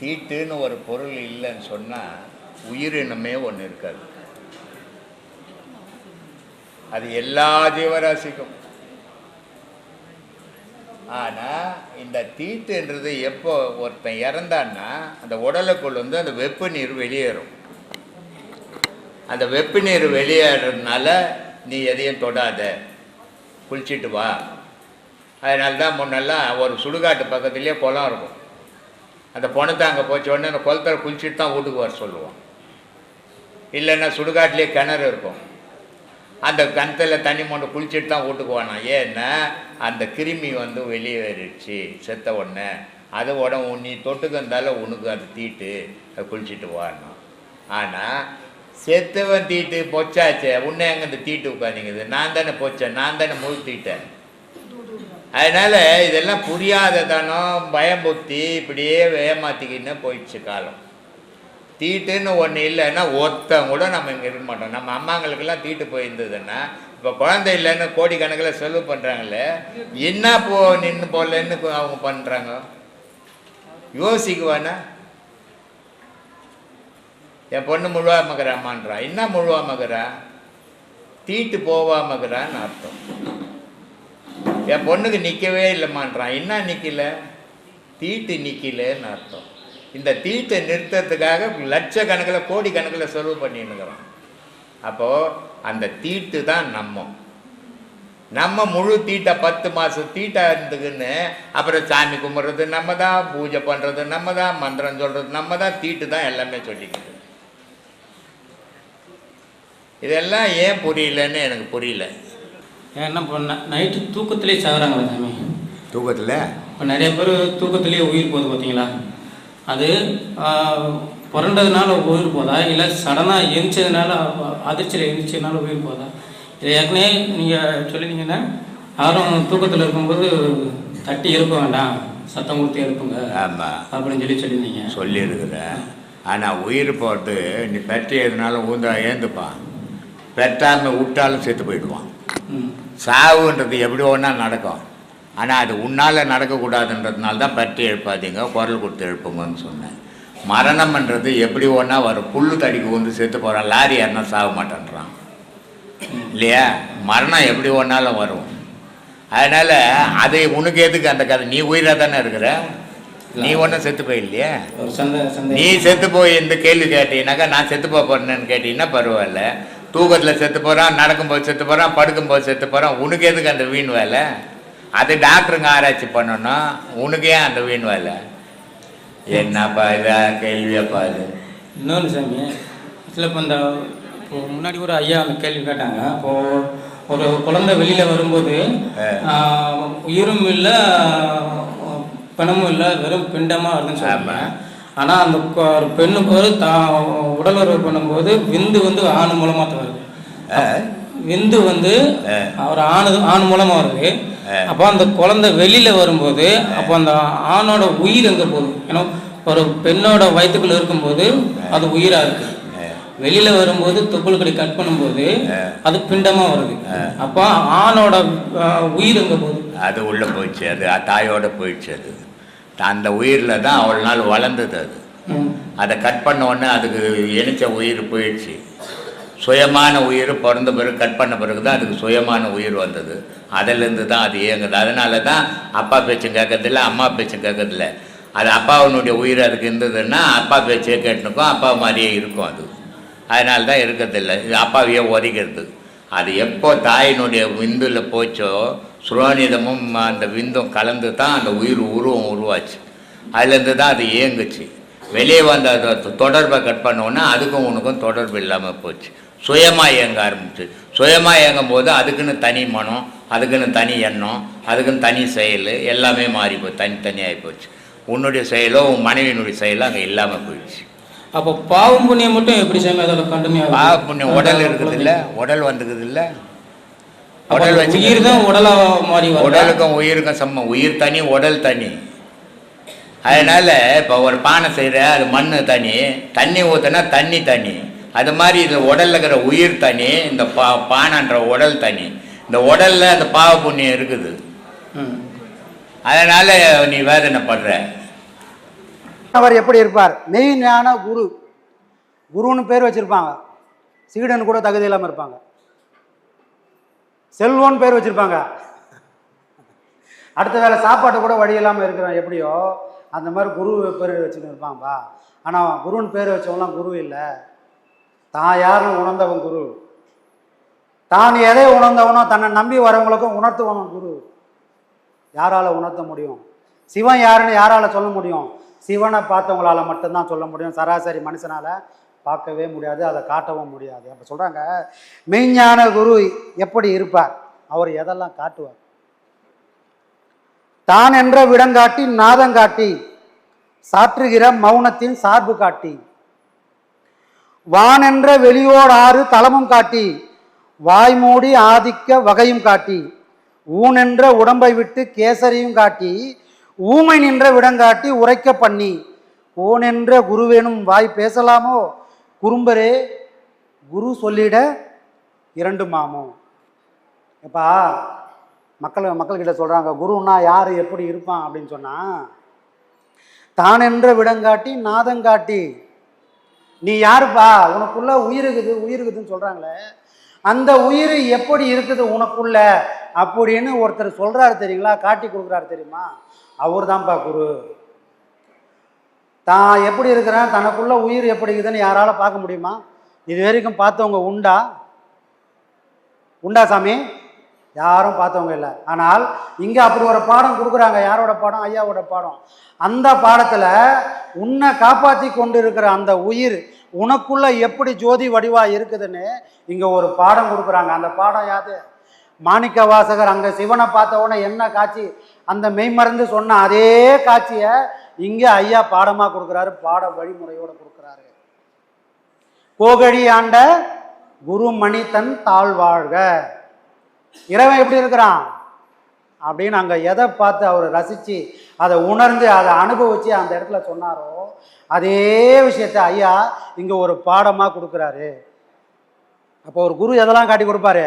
தீட்டுன்னு ஒரு பொருள் இல்லைன்னு சொன்னால் உயிரினமே ஒன்று இருக்காது. அது எல்லா ஜீவராசிக்கும். ஆனால் இந்த தீட்டுன்றது எப்போ ஒருத்தன் இறந்தான்னா அந்த உடலுக்குள் வந்து அந்த வெப்ப நீர் வெளியேறும். அந்த வெப்ப நீர் வெளியேறதுனால நீ எதையும் தொடாத. குளிச்சிட்டு வா. அதனால தான் முன்னெல்லாம் ஒரு சுடுகாட்டு பக்கத்துலேயே குளம் இருக்கும். அந்த பொண்ணு அங்கே போச்ச உடனே அந்த குளத்தில் குளிச்சுட்டு தான் வீட்டுக்கு வர சொல்லுவோம். இல்லைன்னா சுடுகாட்டிலே கிணறு இருக்கும். அந்த கிணத்துல தண்ணி மொண்டு குளிச்சுட்டு தான் வீட்டுக்கு வேணாம் ஏன்னா அந்த கிருமி வந்து வெளியேறிடுச்சு செத்த உடனே. அது உடம்பு நீ தொட்டுக்கு இருந்தாலும் உனக்கு அது தீட்டு அது குளிச்சுட்டு வாடணும் ஆனால் செத்தவன் தீட்டு பொச்சாச்சே. உன்னை எங்கே இந்த தீட்டு உட்காந்துங்குது நான் தானே பொச்சேன் நான் தானே முழு தீட்டேன். அதனால் இதெல்லாம் புரியாததானம் பயம்புத்தி இப்படியே ஏமாத்திக்கின்னு போயிடுச்சு காலம். தீட்டுன்னு ஒன்று இல்லைன்னா ஒருத்தன் கூட நம்ம இங்கே இருக்க மாட்டோம். நம்ம அம்மாங்களுக்கெல்லாம் தீட்டு போயிருந்ததுன்னா இப்போ குழந்தை இல்லைன்னு கோடிக்கணக்கில் செலவு பண்ணுறாங்களே என்ன போ நின்று போகலன்னு அவங்க பண்ணுறாங்க யோசிக்குவானா? என் பொண்ணு முழுவாமக்கிறாமான்றா என்ன முழுவாமக்கிறா தீட்டு போவாமக்கிறான்னு அர்த்தம். என் பொண்ணுக்கு நிற்கவே இல்லைம்மான்றான். என்ன நிற்கல தீட்டு நிற்கலன்னு அர்த்தம். இந்த தீட்டை நிறுத்தத்துக்காக லட்சக்கணக்கில் கோடி கணக்கில் செலவு பண்ணின்னுக்கிறோம் அப்போது அந்த தீட்டு தான் நம்ம. நம்ம முழு தீட்டை பத்து மாதம் தீட்டாக இருந்துக்குன்னு அப்புறம் சாமி கும்பிட்றது நம்ம தான் பூஜை பண்ணுறது நம்ம தான் மந்திரம் சொல்கிறது நம்ம தான் தீட்டு தான் எல்லாமே சொல்லிக்குது இதெல்லாம் ஏன் புரியலன்னு எனக்கு புரியல. என்ன பண்ண நைட்டு தூக்கத்திலே சாகுறாங்க சாமி. தூக்கத்தில்? இப்போ நிறைய பேர் தூக்கத்திலேயே உயிர் போகுது பார்த்தீங்களா அது புரண்டதுனால உயிர் போதா? இல்லை சடனாக எரிச்சதுனால அதிர்ச்சியில் எரிச்சதுனால உயிர் போதா? இதை ஏற்கனவே நீங்கள் சொல்லிட்டீங்கன்னா யாரும் தூக்கத்தில் இருக்கும்போது தட்டி எழுப்ப வேண்டாம். சத்தம் கொடுத்து எழுப்புங்க. ஆமாம் அப்படின்னு சொல்லி சொல்லியிருந்தீங்க. சொல்லியிருக்கிறேன். ஆனால் உயிர் போட்டு நீ பெற்று எதுனாலும் ஊந்தா ஏந்துப்பான். பெற்றாமல் விட்டாலும் செத்து போயிடுவான். ம். சாவுன்றது எப்படி ஒன்றா நடக்கும். ஆனால் அது உன்னால் நடக்கக்கூடாதுன்றதுனால தான் பற்றி எழுப்பாதீங்க குரல் கொடுத்து எழுப்புங்கன்னு சொன்னேன். மரணம்ன்றது எப்படி ஒன்றா வரும் புல்லு தடிக்கு வந்து செத்து போகிறான் லாரி யாருன்னா சாக மாட்டேன்றான். இல்லையா? மரணம் எப்படி ஒன்றாலும் வரும். அதனால் அது உனக்கு எதுக்கு அந்த கதை? நீ உயிராக தானே இருக்கிற? நீ ஒன்றும் செத்து போயில்லையே? நீ செத்து போய் இந்த கேள்வி கேட்டீங்கன்னாக்கா நான் செத்து போக போறேன்னு கேட்டீங்கன்னா பரவாயில்ல. தூக்கத்தில் செத்து போகிறான் நடக்கும்போது செத்து போகிறான் படுக்கும்போது செத்து போகிறான் உனக்கு எதுக்கு அந்த வீண் வேலை? அது டாக்டருங்க ஆராய்ச்சி பண்ணணும். உனக்கு ஏன் அந்த வீண் வேலை? என்னப்பா இதா கேள்வியாப்பா இது இன்னொன்று சாமி இதில் இப்போ இந்த இப்போ முன்னாடி ஒரு ஐயா அந்த கேள்வி கேட்டாங்க. இப்போ ஒரு குழந்தை வெளியில் வரும்போது உயிரும் இல்லை பிணமும் இல்லை வெறும் பிண்டமாக வருதுன்னு சொல்லுவாங்க. ஆனால் அந்த ஒரு பெண்ணுக்கு ஒரு தா உடல் உறவு பண்ணும்போது விந்து வந்து ஆண் மூலமாக தான் வருது. விந்து வந்து. ஒரு ஆணு ஆண் மூலமாக வருது. அப்போ அந்த குழந்தை வெளியில வரும்போது அப்போ அந்த ஆணோட உயிர் எங்கே போகுது? ஏன்னா ஒரு பெண்ணோட வயிற்றுக்குள்ள இருக்கும்போது அது உயிரா இருக்கு. வெளியில வரும்போது தொப்புள் கடி கட் பண்ணும்போது அது பிண்டமா வருது. அப்போ ஆணோட உயிர் எங்க போகுது? அது உள்ளே போயிடுச்சு அது தாயோட போயிடுச்சு அது. அந்த உயிரில் தான் அவ்வளோ நாள் வளர்ந்தது அது. அதை கட் பண்ண உடனே அதுக்கு இணைச்ச உயிர் போயிடுச்சு. சுயமான உயிர் பிறந்த பிறகு கட் பண்ண பிறகு தான் அதுக்கு சுயமான உயிர் வந்தது. அதிலேருந்து தான் அது இயங்குது. அதனால தான் அப்பா பேச்சும் கேட்கறதில்ல அம்மா பேச்சும் கேட்கறதில்ல. அது அப்பாவினுடைய உயிர் அதுக்கு இருந்ததுன்னா அப்பா பேச்சே கேட்டுனுக்கும் அப்பா மாதிரியே இருக்கும் அது. அதனால தான் இருக்கிறதில்ல. இது அப்பாவையே உதைக்கிறது. அது எப்போ தாயினுடைய விந்துல போச்சோ சுரோனிதமும் அந்த விந்தும் கலந்து தான் அந்த உயிர் உருவம் உருவாச்சு. அதுலேருந்து தான் அது இயங்குச்சு. வெளியே வந்த அந்த தொ- தொடர்பை கட் பண்ண உடனே அதுக்கும் உனக்கும் தொடர்பு இல்லாமல் போச்சு. சுயமாக இயங்க ஆரம்பிச்சு. சுயமாக இயங்கும் போது அதுக்குன்னு தனி மனம் அதுக்குன்னு தனி எண்ணம் அதுக்குன்னு தனி செயல் எல்லாமே மாறி போய் தனித்தனியாகி போச்சு. உன்னுடைய செயலோ உன் மனைவியினுடைய செயலோ அங்கே இல்லாமல் போயிடுச்சு. அப்போ பாவம் புண்ணியம் மட்டும் எப்படி சாமி அதோட கண்டுமையாக பா புண்ணியம் உடல் இருக்குது இல்லை உடல் வந்துக்குது இல்லை உடல் வச்சு உயிர் தான் உடலா மாறி? உடலுக்கும் உயிருக்கும் சம்ம உயிர் தனி உடல் தனி. அதனால இப்போ ஒரு பானை செய்கிற அது மண் தனி. தண்ணி ஊற்றுனா தண்ணி தனி. அது மாதிரி இது உடல்ல இருக்கிற உயிர் தனி இந்த பா பானைன்ற உடல் தனி. இந்த உடல்ல அந்த பாவ புண்ணியம் இருக்குது. அதனால நீ வேதனைப்படுற அவர் எப்படி இருப்பார்? மெய்ஞான குரு. குருன்னு பேர் வச்சிருப்பாங்க. சீடன் கூட தகுதி இல்லாமல் இருப்பாங்க. செல்வோன்னு பேர் வச்சுருப்பாங்க. அடுத்த வேளை சாப்பாட்டு கூட வழி இல்லாமல் இருக்கிறான் எப்படியோ அந்த மாதிரி குரு பேர் வச்சுன்னு இருப்பான்பா. ஆனால் குருன்னு பேர் வச்சவங்களாம் குரு இல்லை. தான் யாருன்னு உணர்ந்தவன் குரு. தான் எதை உணர்ந்தவனோ தன்னை நம்பி வரவங்களுக்கும் உணர்த்துவன் குரு. யாரால் உணர்த்த முடியும்? சிவன் யாருன்னு யாரால் சொல்ல முடியும்? சிவனை பார்த்தவங்களால் மட்டும்தான் சொல்ல முடியும். சராசரி மனுஷனால் பார்க்கவே முடியாது அதை காட்டவும் முடியாது. அப்போ சொல்றாங்க மெய்ஞான குரு எப்படி இருப்பார்? அவர் எதெல்லாம் காட்டுவார்? தான் என்ற விடங்காட்டி நாதங்காட்டி சாற்றுகிற மௌனத்தின் சார்பு காட்டி வான் என்ற வெளியோர் ஆறு தலமும் காட்டி வாய்மூடி ஆதிக்க வகையும் காட்டி ஊன் என்ற உடம்பை விட்டு கேசரியும் காட்டி ஊமை நின்ற விடங்காட்டி உரைக்க பண்ணி ஊன் என்ற குருவேனும் வாய் பேசலாமோ? குறும்பரே குரு சொல்லிட இரண்டு மாமோ எப்பா மக்கள் மக்கள்கிட்ட சொல்கிறாங்க குருன்னா யார் எப்படி இருப்பான் அப்படின்னு சொன்னால் தான் என்ற விடங்காட்டி நாதங்காட்டி நீ யாருப்பா? உனக்குள்ள உயிர் இருக்குது உயிர் இருக்குதுன்னு சொல்கிறாங்களே அந்த உயிர் எப்படி இருக்குது உனக்குள்ள? அப்படின்னு ஒருத்தர் சொல்கிறாரு தெரியுங்களா? காட்டி கொடுக்குறாரு தெரியுமா? அவர் தான்ப்பா குரு. தான் எப்படி இருக்கிறேன்? தனக்குள்ள உயிர் எப்படி இருக்குதுன்னு யாரால பார்க்க முடியுமா? இது வரைக்கும் பார்த்தவங்க உண்டா? உண்டா சாமி? யாரும் பார்த்தவங்க இல்லை. ஆனால் இங்கே அப்படி ஒரு பாடம் கொடுக்குறாங்க. யாரோட பாடம்? ஐயாவோட பாடம். அந்த பாடத்தில் உன்னை காப்பாற்றி கொண்டு இருக்கிற அந்த உயிர் உனக்குள்ள எப்படி ஜோதி வடிவாக இருக்குதுன்னு இங்கே ஒரு பாடம் கொடுக்குறாங்க. அந்த பாடம் யாது? மாணிக்க வாசகர் அங்கே சிவனை பார்த்த உடனே என்ன காட்சி? அந்த மெய்மறந்து சொன்ன அதே காட்சியை இங்கே ஐயா பாடமாக கொடுக்குறாரு பாட வழிமுறையோடு கொடுக்குறாரு. கோகழி ஆண்ட குருமணி தன் தாழ்வாழ்க. இறைவன் எப்படி இருக்கிறான்? அப்படின்னு அங்கே எதை பார்த்து அவர் ரசித்து அதை உணர்ந்து அதை அனுபவித்து அந்த இடத்துல சொன்னாரோ அதே விஷயத்தை ஐயா இங்கே ஒரு பாடமாக கொடுக்குறாரு. அப்போ ஒரு குரு எதெல்லாம் காட்டி கொடுப்பாரு?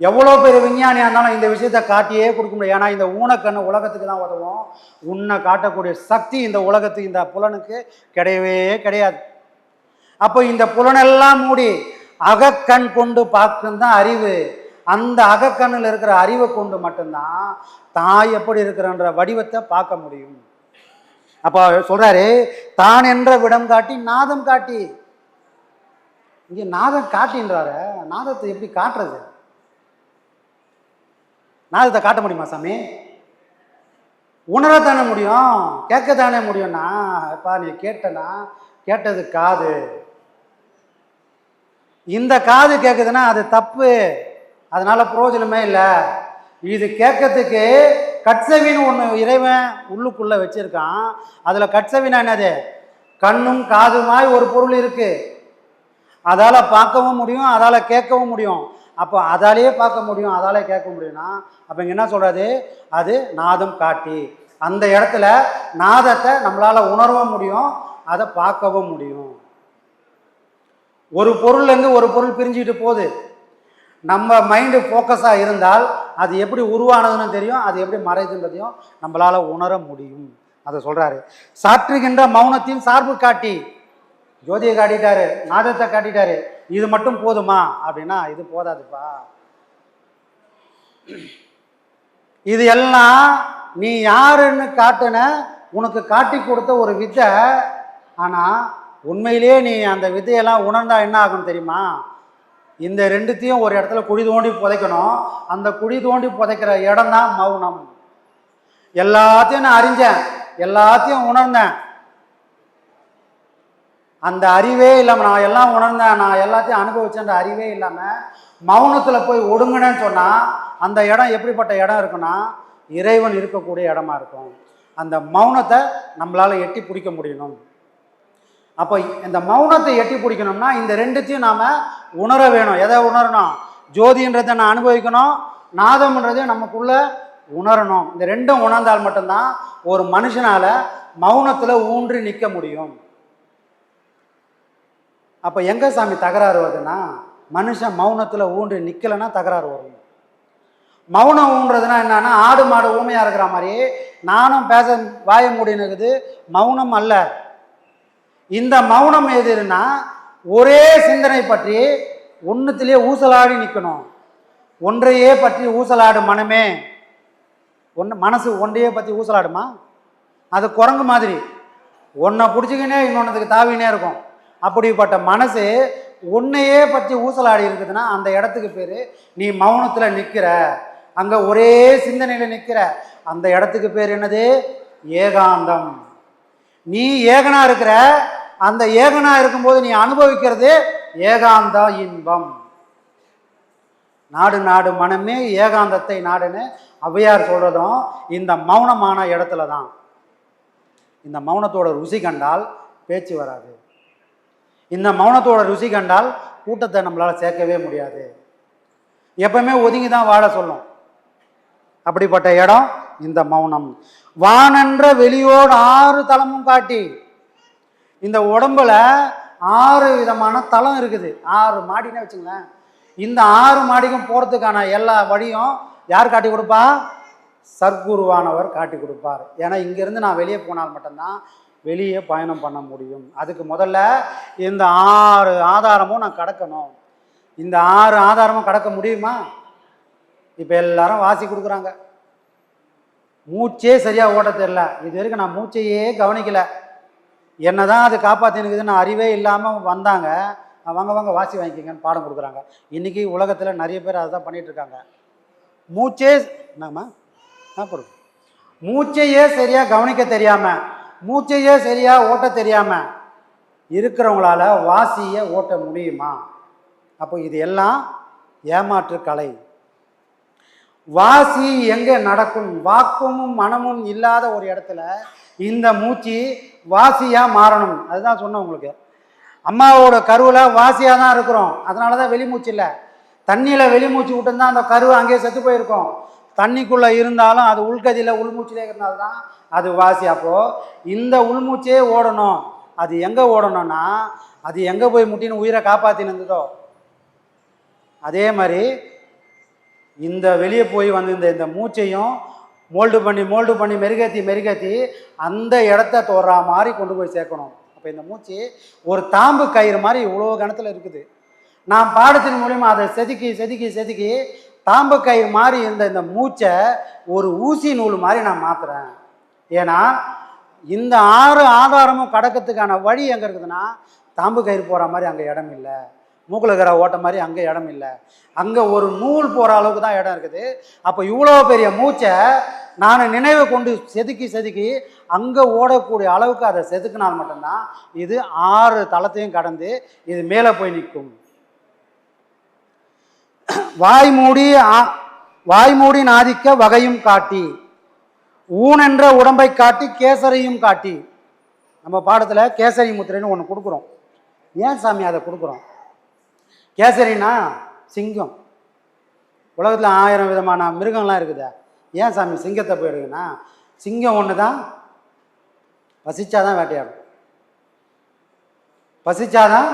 எவ்வளோ பெரிய விஞ்ஞானியாக இருந்தாலும் இந்த விஷயத்தை காட்டியே கொடுக்க முடியும் ஏன்னா இந்த ஊனக்கண்ணு உலகத்துக்கு தான் உதவும். உன்னை காட்டக்கூடிய சக்தி இந்த உலகத்துக்கு இந்த புலனுக்கு கிடையவே கிடையாது. அப்போ இந்த புலனெல்லாம் மூடி அகக்கண் கொண்டு பார்க்கும் தான் அறிவு. அந்த அகக்கண்ணில் இருக்கிற அறிவை கொண்டு மட்டும்தான் தாய் எப்படி இருக்கிறன்ற வடிவத்தை பார்க்க முடியும். அப்போ சொல்கிறாரு தான் என்ற விடம் காட்டி நாதம் காட்டி. இங்கே நாதம் காட்டின்றார நாதத்தை எப்படி காட்டுறது? நான் இதை காட்ட முடியுமா சாமி? உணரத்தானே முடியும் கேட்கத்தானே முடியும்னா அப்பா நீ கேட்டனா? கேட்டது காது. இந்த காது கேட்குதுன்னா அது தப்பு. அதனால பிரயோஜனமே இல்லை. இது கேட்கறதுக்கு கட்சவின்னு ஒன்று இறைவன் உள்ளுக்குள்ளே வச்சுருக்கான். அதில் கட்சவினா என்னது? கண்ணும் காதுமாய் ஒரு பொருள் இருக்குது அதால் பார்க்கவும் முடியும் அதால் கேட்கவும் முடியும். அப்போ அதாலேயே பார்க்க முடியும் அதாலே கேட்க முடியும்னா அப்போ இங்கே என்ன சொல்கிறது அது நாதம் காட்டி. அந்த இடத்துல நாதத்தை நம்மளால் உணரவும் முடியும் அதை பார்க்கவும் முடியும். ஒரு பொருள்லேருந்து ஒரு பொருள் பிரிஞ்சுக்கிட்டு போகுது. நம்ம மைண்டு ஃபோக்கஸாக இருந்தால் அது எப்படி உருவானதுன்னு தெரியும் அது எப்படி மறைதுன்றதையும் நம்மளால் உணர முடியும். அதை சொல்கிறாரு சாற்றுகின்ற மௌனத்தின் சார்பு காட்டி. ஜோதியை காட்டிட்டாரு நாதத்தை காட்டிட்டாரு. இது மட்டும் போதுமா? அப்படின்னா இது போதாதுப்பா. இது எல்லாம் நீ யாருன்னு காட்டுன உனக்கு காட்டி கொடுத்த ஒரு வித்தை ஆனால் உண்மையிலேயே நீ அந்த வித்தையெல்லாம் உணர்ந்தா என்ன ஆகும் தெரியுமா? இந்த ரெண்டுத்தையும் ஒரு இடத்துல குழி தோண்டி புதைக்கணும். அந்த குழி தோண்டி புதைக்கிற இடம் தான் மௌனம். எல்லாத்தையும் நான் அறிஞ்சேன். எல்லாத்தையும் உணர்ந்தேன். அந்த அறிவே இல்லாமல் நான் எல்லாம் உணர்ந்தேன். நான் எல்லாத்தையும் அனுபவிச்சேன்ற அறிவே இல்லாமல் மௌனத்தில் போய் ஒடுங்கினேன்னு சொன்னால் அந்த இடம் எப்படிப்பட்ட இடம் இருக்குன்னா இறைவன் இருக்கக்கூடிய இடமா இருக்கும். அந்த மௌனத்தை நம்மளால் எட்டி பிடிக்க முடியணும். அப்போ இந்த மௌனத்தை எட்டி பிடிக்கணும்னா இந்த ரெண்டுத்தையும் நாம் உணர வேணும். எதை உணரணும்? ஜோதின்றதை நான் அனுபவிக்கணும். நாதம்ன்றதையும் நமக்குள்ள உணரணும். இந்த ரெண்டும் உணர்ந்தால் மட்டும்தான் ஒரு மனுஷனால் மௌனத்தில் ஊன்றி நிற்க முடியும். அப்போ எங்கே சாமி தகராறு வருதுன்னா மனுஷன் மௌனத்தில் ஊன்றி நிற்கலைன்னா தகராறு வரும். மௌனம் ஊன்றதுன்னா என்னன்னா ஆடு மாடு ஊமையாக இருக்கிற மாதிரி நானும் பேச வாய முடினுக்குது மௌனம் அல்ல. இந்த மௌனம் எதுன்னா ஒரே சிந்தனை பற்றி ஒன்றுத்திலே ஊசலாடி நிற்கணும் ஒன்றையே பற்றி ஊசலாடு மனமே. ஒன்று மனசு ஒன்றையே பற்றி ஊசலாடுமா? அது குரங்கு மாதிரி. ஒன்றை பிடிச்சிக்கினே இன்னொன்றுக்கு தாவினே இருக்கும். அப்படிப்பட்ட மனசு உன்னையே பற்றி ஊசலாடி இருக்குதுன்னா அந்த இடத்துக்கு பேர் நீ மௌனத்தில் நிற்கிற அங்கே ஒரே சிந்தனையில் நிற்கிற அந்த இடத்துக்கு பேர் என்னது? ஏகாந்தம். நீ ஏகனா இருக்கிற அந்த ஏகனா இருக்கும்போது நீ அனுபவிக்கிறது ஏகாந்த இன்பம். நாடு நாடு மனமே ஏகாந்தத்தை நாடுன்னு ஔவையார் சொல்கிறதும் இந்த மௌனமான இடத்துல தான் இந்த மௌனத்தோட ருசி கண்டால் பேச்சு வராது. இந்த மௌனத்தோட ருசி கண்டால் கூட்டத்தை நம்மளால் சேர்க்கவே முடியாது. எப்பவுமே ஒதுங்கி தான் வாழ சொல்லும். அப்படிப்பட்ட இடம் இந்த மௌனம். வானென்ற வெளியோடு ஆறு தளமும் காட்டி. இந்த உடம்புல ஆறு விதமான தளம் இருக்குது. ஆறு மாடினே வச்சுங்களேன் இந்த ஆறு மாடிக்கும் போகிறதுக்கான எல்லா வழியும் யார் காட்டி கொடுப்பா? சர்க்குருவானவர் காட்டி கொடுப்பார். ஏன்னா இங்கேருந்து நான் வெளியே போனால் மட்டும்தான் வெளியே பயணம் பண்ண முடியும். அதுக்கு முதல்ல இந்த ஆறு ஆதாரமும் நான் கடக்கணும். இந்த ஆறு ஆதாரமும் கடக்க முடியுமா? இப்போ எல்லாரும் வாசி கொடுக்குறாங்க. மூச்சே சரியாக ஓட்ட தெரில இது வரைக்கும் நான் மூச்சையே கவனிக்கலை. என்ன தான் அது காப்பாற்றினுக்குதுன்னு அறிவே இல்லாமல் வந்தாங்க. வாங்க வாங்க வாசி வாங்கிக்கங்கன்னு பாடம் கொடுக்குறாங்க. இன்றைக்கி உலகத்தில் நிறைய பேர் அதை தான் பண்ணிட்டு இருக்காங்க. மூச்சே என்னம்மா? ஆ போடு மூச்சையே சரியாக கவனிக்க தெரியாமல் மூச்சையே சரியாக ஓட்ட தெரியாமல் இருக்கிறவங்களால வாசியை ஓட்ட முடியுமா? அப்போ இது எல்லாம் ஏமாற்று கலை. வாசி எங்கே நடக்கும்? வாக்கமும் மனமும் இல்லாத ஒரு இடத்துல இந்த மூச்சு வாசியாக மாறணும். அதுதான் சொன்னேன் உங்களுக்கு. அம்மாவோட கருவில் வாசியாக தான் இருக்கிறோம். அதனால தான் வெளிமூச்சு இல்லை. தண்ணியில் வெளிமூச்சு விட்டுருந்தா அந்த கரு அங்கேயே செத்து போயிருக்கும். தண்ணிக்குள்ளே இருந்தாலும் அது உள்கதியில் உள்மூச்சிலே இருக்கிறனால தான் அது வாசி அப்போது இந்த உள்மூச்சே ஓடணும். அது எங்கே ஓடணும்னா அது எங்கே போய் முட்டின்னு உயிரை காப்பாற்றின்னு இருந்ததோ? அதே மாதிரி இந்த வெளியே போய் வந்து இந்த இந்த மூச்சையும் மோல்டு பண்ணி மோல்டு பண்ணி மெருகத்தி மெருகத்தி அந்த இடத்த தோறா மாதிரி கொண்டு போய் சேர்க்கணும். அப்போ இந்த மூச்சு ஒரு தாம்பு கயிறு மாதிரி இவ்வளோ கணத்தில் இருக்குது. நான் பாடத்தின் மூலிமா அதை செதுக்கி செதுக்கி செதுக்கி தாம்பு கயிறு மாதிரி இந்த இந்த மூச்சை ஒரு ஊசி நூல் மாதிரி நான் மாற்றுறேன் ஏன்னா இந்த ஆறு ஆதாரமும் கடக்கிறதுக்கான வழி எங்கே இருக்குதுன்னா தாம்பு கயிறு போகிற மாதிரி அங்கே இடம் இல்லை. மூக்கில் ஓட்ட மாதிரி அங்கே இடம் இல்லை. அங்கே ஒரு நூல் போகிற அளவுக்கு தான் இடம் இருக்குது. அப்போ இவ்வளோ பெரிய மூச்சை நான் நினைவை கொண்டு செதுக்கி செதுக்கி அங்கே ஓடக்கூடிய அளவுக்கு அதை செதுக்கினால் மட்டும்தான் இது ஆறு தளத்தையும் கடந்து இது மேலே போய் நிற்கும். வாய் மூடி ஆ- வாய் மூடி நாதிக்க வகையும் காட்டி. ஊனென்ற உடம்பை காட்டி கேசரையும் காட்டி நம்ம பாடத்தில் கேசரி முத்திரைன்னு ஒன்று கொடுக்குறோம். ஏன் சாமி அதை கொடுக்குறோம்? கேசரினா சிங்கம். உலகத்தில் ஆயிரம் விதமான மிருகங்கள்லாம் இருக்குதா. ஏன் சாமி சிங்கத்தை போயிடுங்கன்னா சிங்கம் ஒன்று தான் பசிச்சாதான் வேட்டையாடும். பசிச்சாதான்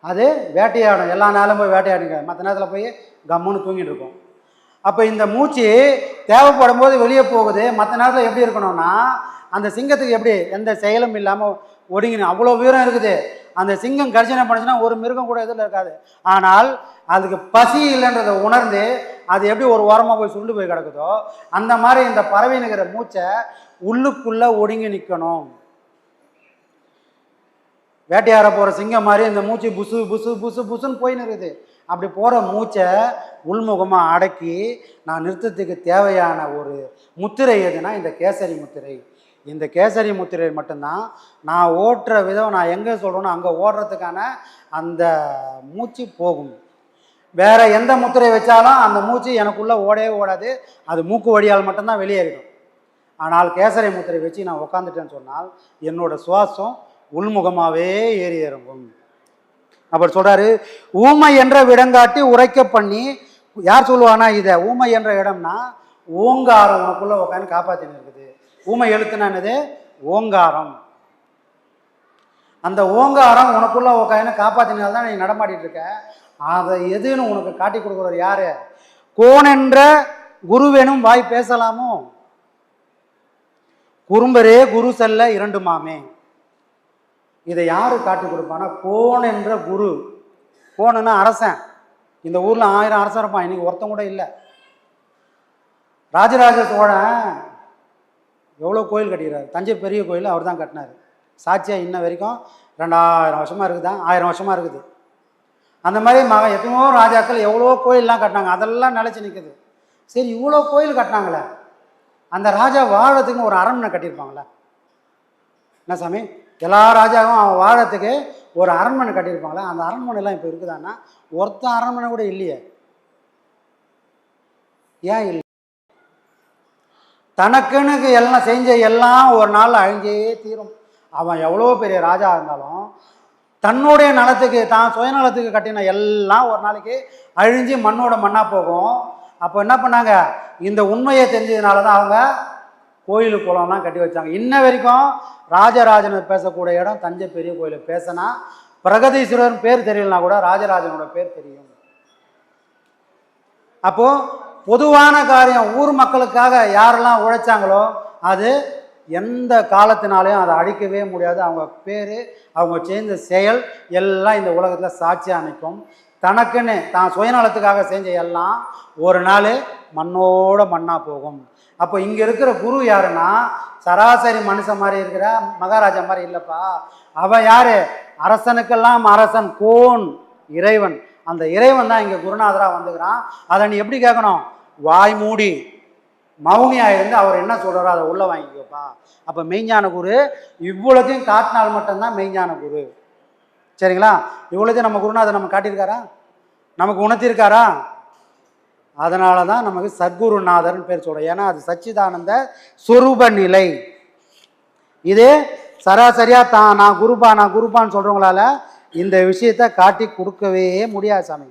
அது வேட்டையாடும். எல்லா நாளும் போய் வேட்டையாடுங்க. மற்ற நேரத்தில் போய் கம்முன்னு தூங்கிட்டு இருக்கும் அப்போ இந்த மூச்சு தேவைப்படும் போது வெளியே போகுது. மற்ற நேரத்தில் எப்படி இருக்கணும்னா அந்த சிங்கத்துக்கு எப்படி எந்த செயலும் இல்லாமல் ஒடுங்கினு அவ்வளோ உயரம் இருக்குது. அந்த சிங்கம் கர்ஜனை பண்ணுச்சுன்னா ஒரு மிருகம் கூட எதில் இருக்காது. ஆனால் அதுக்கு பசி இல்லைன்றதை உணர்ந்து அது எப்படி ஒரு ஓரமாக போய் சுண்டு போய் கிடக்குதோ அந்த மாதிரி இந்த பறவைனுங்கிற மூச்சை உள்ளுக்குள்ளே ஒடுங்கி நிற்கணும் வேட்டையாட போகிற சிங்கம் மாதிரி இந்த மூச்சு புசு புசு புசு புசுன்னு போயின்னு இருக்குது. அப்படி போகிற மூச்சை உள்முகமாக அடக்கி நான் நிறுத்தத்துக்கு தேவையான ஒரு முத்திரை எதுனா இந்த கேசரி முத்திரை. இந்த கேசரி முத்திரை மட்டும்தான். நான் ஓட்டுற விதம் நான் எங்கே சொல்கிறேனோ அங்கே ஓடுறதுக்கான அந்த மூச்சு போகும். வேறு எந்த முத்திரை வச்சாலும் அந்த மூச்சு எனக்குள்ளே ஓடவே ஓடாது. அது மூக்கு வழியால் மட்டும்தான் வெளியேறிடும் ஆனால் கேசரி முத்திரை வச்சு நான் உட்காந்துட்டேன்னு சொன்னால் என்னோடய சுவாசம் உள்முகமாகவே ஏறி இறங்கும். அப்படி சொல்றாரு ஊமை என்ற விடங்காட்டி உரைக்க பண்ணி யார் சொல்லுவானா இதை ஊமை என்ற இடம்னா ஓங்காரம் உனக்குள்ள உட்காந்து காப்பாத்தின்னு இருக்குது. ஊமை எழுத்துனா என்னது? ஓங்காரம். அந்த ஓங்காரம் உனக்குள்ள உட்காந்து காப்பாத்தினால தான் நீ நடமாடிட்டு இருக்க. அதை எதுன்னு உனக்கு காட்டி கொடுக்குறார் யாரு? கோன் என்ற குருவெனும் வாய் பேசலாமோ? குறும்பரே குரு செல்ல இரண்டு மாமே. இதை யார் காட்டி கொடுப்பானா கோன் என்ற குரு. கோணுன்னா அரசன். இந்த ஊரில் ஆயிரம் அரசன் இருப்பான். இன்றைக்கி ஒருத்தன் கூட இல்லை. ராஜராஜ சோழன் எவ்வளோ கோயில் கட்டிக்கிறார்? தஞ்சை பெரிய கோயில் அவர் தான் கட்டினார். சாட்சியாக இன்ன வரைக்கும் ரெண்டாயிரம் வருஷமாக இருக்குதா? ஆயிரம் வருஷமாக இருக்குது. அந்த மாதிரி மக எத்தனையோ ராஜாக்கள் எவ்வளோ கோயிலெலாம் கட்டினாங்க. அதெல்லாம் நிலச்சி நிற்குது சரி இவ்வளோ கோயில் கட்டினாங்களே. அந்த ராஜா வாழறதுக்கு ஒரு அரண்மனை கட்டியிருப்பாங்களே என்ன சாமி? எல்லா ராஜாவும் அவன் வாழறதுக்கு ஒரு அரண்மனை கட்டியிருப்பாங்களே அந்த அரண்மனைலாம் இப்போ இருக்குதான்னா ஒருத்தன் அரண்மனை கூட இல்லையே. ஏன் இல்லை? தனக்குன்னு எல்லாம் செஞ்ச எல்லாம் ஒரு நாள் அழிஞ்சே தீரும். அவன் எவ்வளோ பெரிய ராஜா இருந்தாலும் தன்னுடைய நலத்துக்கு தான் சுயநலத்துக்கு கட்டின எல்லாம் ஒரு நாளைக்கு அழிஞ்சு மண்ணோட மண்ணாக போகும். அப்போ என்ன பண்ணாங்க? இந்த உண்மையை தெரிஞ்சதுனால தான் அவங்க கோயில் குளம்லாம் கட்டி வச்சாங்க. இன்ன வரைக்கும் ராஜராஜனை பேசக்கூடிய இடம் தஞ்சை பெரிய கோயில் பேசினா பிரகதீஸ்வரர் பேர் தெரியலனா கூட ராஜராஜனோட பேர் தெரியும். அப்போ பொதுவான காரியம் ஊர் மக்களுக்காக யாரெல்லாம் உழைச்சாங்களோ அது எந்த காலத்தினாலையும் அதை அழிக்கவே முடியாது. அவங்க பேர் அவங்க செய்த செயல் எல்லாம் இந்த உலகத்தில் சாட்சியாக நிற்கும். தனக்குன்னு தான் சுயநலத்துக்காக செஞ்ச எல்லாம் ஒரு நாள் மண்ணோட மண்ணாக போகும். அப்போ இங்கே இருக்கிற குரு யாருன்னா சராசரி மனுஷன் மாதிரி இருக்கிற மகாராஜா மாதிரி இல்லைப்பா. அவன் யாரு? அரசனுக்கெல்லாம் அரசன் கோன் இறைவன். அந்த இறைவன் தான் இங்கே குருநாதராக வந்துக்கிறான். அதை நீ எப்படி கேட்கணும்? வாய் மூடி. மௌனியாக இருந்து அவர் என்ன சொல்கிறாரோ அதை உள்ளே வாங்கிக்கோப்பா. அப்போ மெய்ஞான குரு இவ்வளோத்தையும் காட்டினால் மட்டும்தான் மெய்ஞான குரு. சரிங்களா? இவ்வளோத்தையும் நம்ம குருநாதர் நம்ம காட்டியிருக்காரா? நமக்கு உணர்த்தியிருக்காரா? அதனால தான் நமக்கு சத்குருநாதர்னு பேர் சொல்கிறோம் ஏன்னா அது சச்சிதானந்த சொரூப நிலை. இது சராசரியாக தான் நான் குருபா நான் குருபான்னு சொல்கிறவங்களால இந்த விஷயத்தை காட்டி கொடுக்கவே முடியாது சாமி.